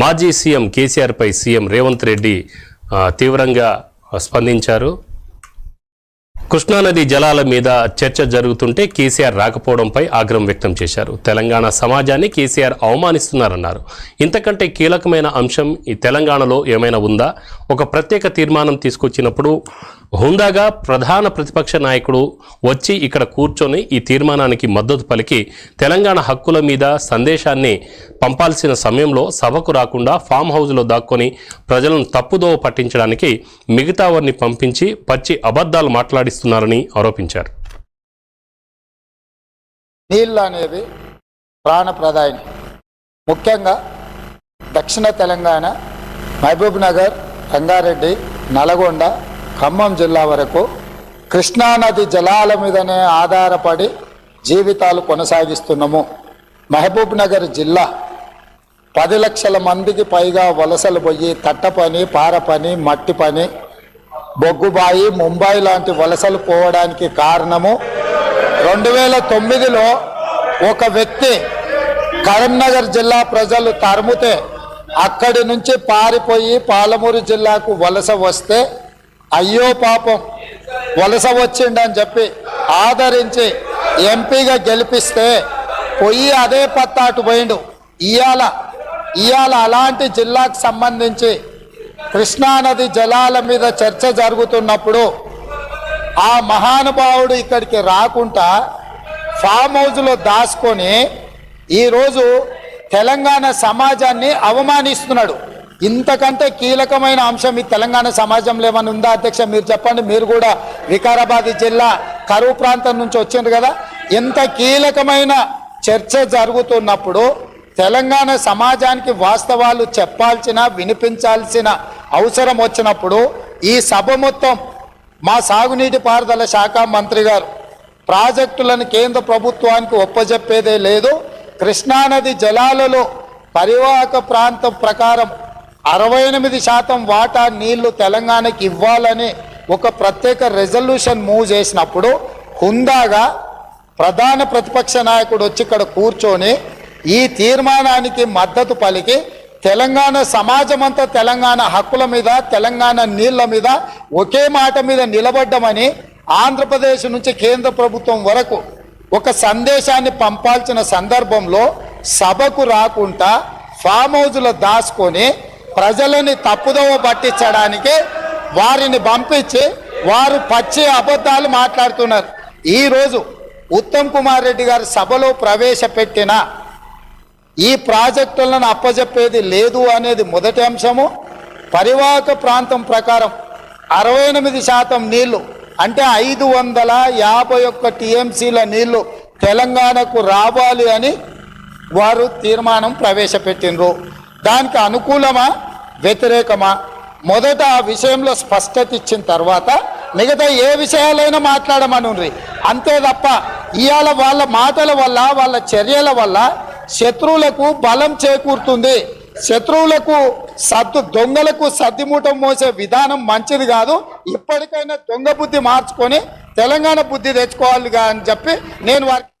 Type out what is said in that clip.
మాజీ సీఎం కేసీఆర్పై సీఎం రేవంత్ రెడ్డి తీవ్రంగా స్పందించారు. కృష్ణానది జలాల మీద చర్చ జరుగుతుంటే కేసీఆర్ రాకపోవడంపై ఆగ్రహం వ్యక్తం చేశారు. తెలంగాణ సమాజాన్ని కేసీఆర్ అవమానిస్తున్నారన్నారు. ఇంతకంటే కీలకమైన అంశం ఈ తెలంగాణలో ఏమైనా ఉందా? ఒక ప్రత్యేక తీర్మానం తీసుకొచ్చినప్పుడు హుందాగా ప్రధాన ప్రతిపక్ష నాయకుడు వచ్చి ఇక్కడ కూర్చొని ఈ తీర్మానానికి మద్దతు పలికి తెలంగాణ హక్కుల మీద సందేశాన్ని పంపాల్సిన సమయంలో సభకు రాకుండా ఫామ్ హౌస్లో దాక్కొని ప్రజలను తప్పుదోవ పట్టించడానికి మిగతా వారిని పంపించి పచ్చి అబద్ధాలు మాట్లాడిస్తున్నారని ఆరోపించారు. నీళ్ళు అనేది ప్రాణప్రదాయని ముఖ్యంగా దక్షిణ తెలంగాణ మహబూబ్ నగర్ రంగారెడ్డి నల్గొండ ఖమ్మం జిల్లా వరకు కృష్ణానది జలాల మీదనే ఆధారపడి జీవితాలు కొనసాగిస్తున్నాము. మహబూబ్ నగర్ జిల్లా పది లక్షల మందికి పైగా వలసలు పోయి తట్ట పని పార పని మట్టి పని బొగ్గుబాయి ముంబై లాంటి వలసలు పోవడానికి కారణము రెండు వేల తొమ్మిదిలో ఒక వ్యక్తి కరీంనగర్ జిల్లా ప్రజలు తరుముతే అక్కడి నుంచి పారిపోయి పాలమూరు జిల్లాకు వలస వస్తే అయ్యో పాపం వలస వచ్చిండని చెప్పి ఆదరించి ఎంపీగా గెలిపిస్తే పొయ్యి అదే పత్తాటు పోయిండు. ఇవాళ ఇవాళ అలాంటి జిల్లాకు సంబంధించి కృష్ణానది జలాల మీద చర్చ జరుగుతున్నప్పుడు ఆ మహానుభావుడు ఇక్కడికి రాకుండా ఫామ్ హౌస్లో దాచుకొని ఈరోజు తెలంగాణ సమాజాన్ని అవమానిస్తున్నాడు. ఇంతకంటే కీలకమైన అంశం ఈ తెలంగాణ సమాజంలో ఏమైనా ఉందా అధ్యక్ష? మీరు చెప్పండి. మీరు కూడా వికారాబాద్ జిల్లా కరువు ప్రాంతం నుంచి వచ్చిండ్రు కదా? ఇంత కీలకమైన చర్చ జరుగుతున్నప్పుడు తెలంగాణ సమాజానికి వాస్తవాలు చెప్పాల్సిన వినిపించాల్సిన అవసరం వచ్చినప్పుడు ఈ సభ మొత్తం మా సాగునీటి పారుదల శాఖ మంత్రి గారు ప్రాజెక్టులను కేంద్ర ప్రభుత్వానికి ఒప్పజెప్పేదే లేదు. కృష్ణానది జలాలలో పరివాహక ప్రాంతం ప్రకారం అరవై ఎనిమిది శాతం వాటా నీళ్ళు తెలంగాణకి ఇవ్వాలని ఒక ప్రత్యేక రెజల్యూషన్ మూవ్ చేసినప్పుడు హుందాగా ప్రధాన ప్రతిపక్ష నాయకుడు వచ్చి ఇక్కడ కూర్చొని ఈ తీర్మానానికి మద్దతు పలికి తెలంగాణ సమాజమంతా తెలంగాణ హక్కుల మీద తెలంగాణ నీళ్ళ మీద ఒకే మాట మీద నిలబడ్డమని ఆంధ్రప్రదేశ్ నుంచి కేంద్ర ప్రభుత్వం వరకు ఒక సందేశాన్ని పంపాల్సిన సందర్భంలో సభకు రాకుండా ఫామ్ హౌజ్లో దాచుకొని ప్రజలని తప్పుదోవ పట్టించడానికి వారిని పంపించి వారు పచ్చి అబద్ధాలు మాట్లాడుతున్నారు. ఈరోజు ఉత్తమ్ కుమార్ రెడ్డి గారు సభలో ప్రవేశపెట్టిన ఈ ప్రాజెక్టులను అప్పజెప్పేది లేదు అనేది మొదటి అంశము. పరివాహక ప్రాంతం ప్రకారం అరవై ఎనిమిది శాతం నీళ్ళు అంటే ఐదు వందల యాభై ఒక్క టీఎంసీల నీళ్ళు తెలంగాణకు రావాలి అని వారు తీర్మానం ప్రవేశపెట్టినరు దానికి అనుకూలమా? వ్యతిరేకమా? మొదట ఆ విషయంలో స్పష్టత ఇచ్చిన తర్వాత మిగతా ఏ విషయాలైనా మాట్లాడమనుండ్రి. అంతే తప్ప ఇవాళ వాళ్ళ మాటల వల్ల వాళ్ళ చర్యల వల్ల శత్రువులకు బలం చేకూరుతుంది. శత్రువులకు సద్దు దొంగలకు సర్దిమూటం మోసే విధానం మంచిది కాదు. ఇప్పటికైనా దొంగ బుద్ధి మార్చుకొని తెలంగాణ బుద్ధి తెచ్చుకోవాలి అని చెప్పి నేను వారికి